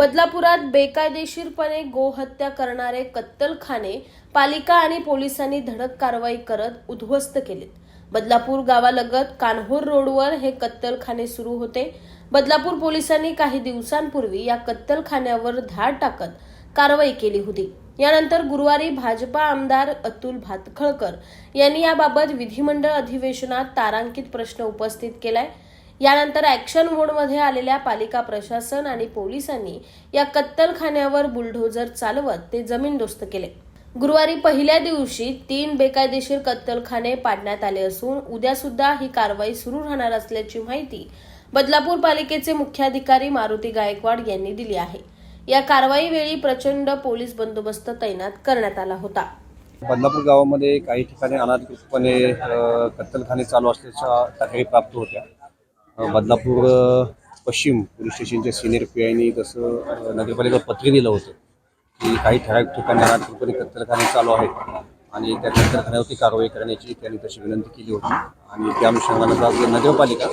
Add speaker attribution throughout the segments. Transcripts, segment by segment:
Speaker 1: बदलापुरात बेकायदेशीरपणे गोहत्या करणारे कत्तलखाने पालिका आणि पोलिसांनी धडक कारवाई करत उद्ध्वस्त केलेत. बदलापूर गावालगत कान्होर रोडवर हे कत्तलखाने सुरू होते. बदलापूर पोलिसांनी काही दिवसांपूर्वी या कत्तलखान्यावर धाड टाकत कारवाई केली होती. यानंतर गुरुवारी भाजपा आमदार अतुल भातखळकर यांनी याबाबत विधिमंडळ अधिवेशनात तारांकित प्रश्न उपस्थित केलाय. यानंतर ॲक्शन मोडमध्ये आलेल्या पालिका प्रशासन आणि पोलिसांनी या कत्तलखान्यावर बुलडोझर चालवत ते जमीनदोस्त केले. गुरुवारी पहिल्या दिवशी तीन बेकायदेशीर कत्तलखाने पाडण्यात आले असून उद्या सुद्धा ही कारवाई सुरू राहणार असल्याची माहिती बदलापूर पालिकेचे मुख्याधिकारी मारुती गायकवाड यांनी दिली आहे. या कारवाईवेळी प्रचंड पोलीस बंदोबस्त तैनात करण्यात आला होता.
Speaker 2: बदलापूर गावामध्ये काही ठिकाणी अनाधिकृतपणे कत्तलखाने चालू असल्याच्या तक्रारी प्राप्त होत्या. बदलापूर पश्चिम पोलीस स्टेशनच्या सिनियर पी आयनी जसं अ, पत्र दिलं होतं की काही ठराविक ठिकाणी अनाधिकृतपणे कत्तलखाने चालू आहेत आणि त्या कत्तलखान्यावरती कारवाई करण्याची त्यांनी तशी विनंती केली होती. आणि त्या अनुषंगानं आज नगरपालिका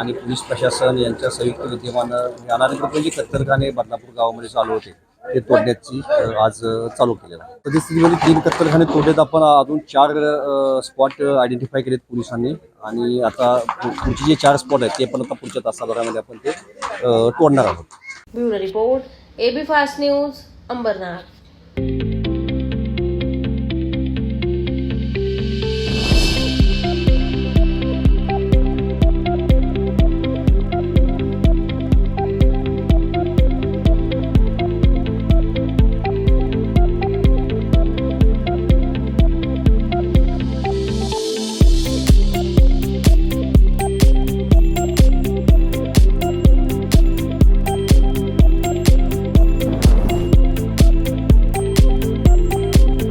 Speaker 2: आणि पोलीस प्रशासन यांच्या संयुक्त विद्यमानं हे अनाधिकृतपणे जे कत्तलखाने बदलापूर गावामध्ये चालू होते. ते तोडण्याची आज चालू केलेलं आहे. परिस्थितीमध्ये तीन कत्तलखाने तोडलेत. आपण अजून चार स्पॉट आयडेंटिफाय केलेत पोलिसांनी. आणि आता पुढचे जे चार स्पॉट आहेत ते पण आता पुढच्या तासाभरामध्ये आपण ते तोडणार आहोत.
Speaker 1: Bureau report A B fast news Ambernath.